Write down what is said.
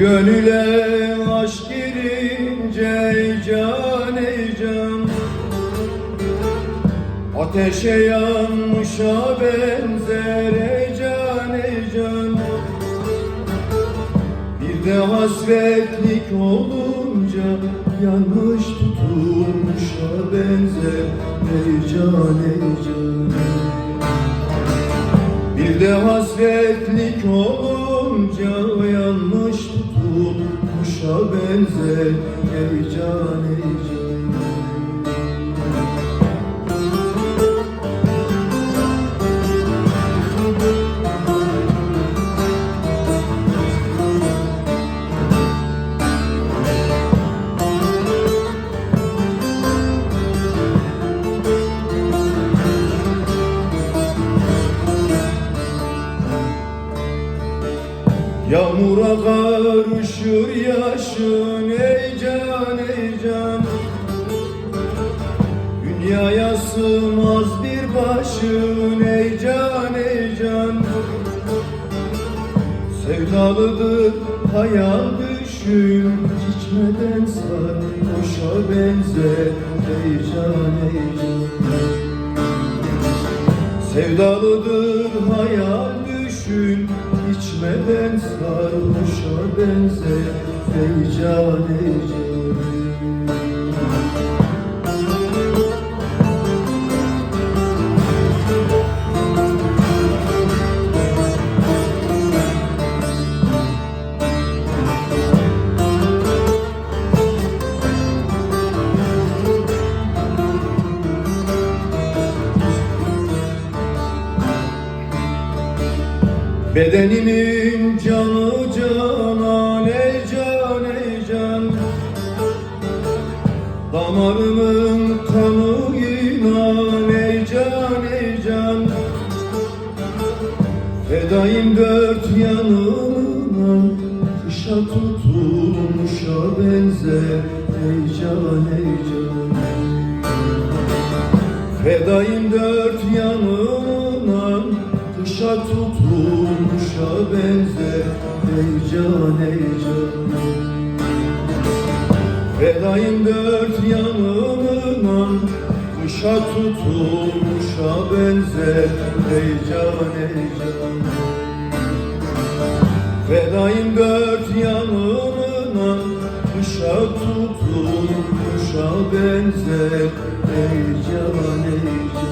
Gönüle aşk girince ey can ey can. Ateşe yanmışa benzer ey can ey can. Bir de hasretlik olunca yanmış tutulmuşa benzer ey can ey can. Bir de hasretlik olunca can ey can Yağmura karışır yaşın ey can ey can. Dünyaya sığmaz bir başın ey can ey can. Sevdalıdır hayal düşün Çiçmeden sarhoşa benzer. Ey can ey can. Sevdalıdır hayal içmeden sarhoşa benzer Ey can Bedenimin canı canan ey can ey can. Damarımın kanı inan ey can ey can. Fedayım dört yanına Kışa tutulmuşa benzer. Ey can ey can. Fedayım dört tutulmuşa benzer Ey can ey can. Fedayım dört yanına Kışa tutulmuşa benzer Ey can ey can. Fedayım dört yanına Kışa tutulmuşa benzer Ey can ey can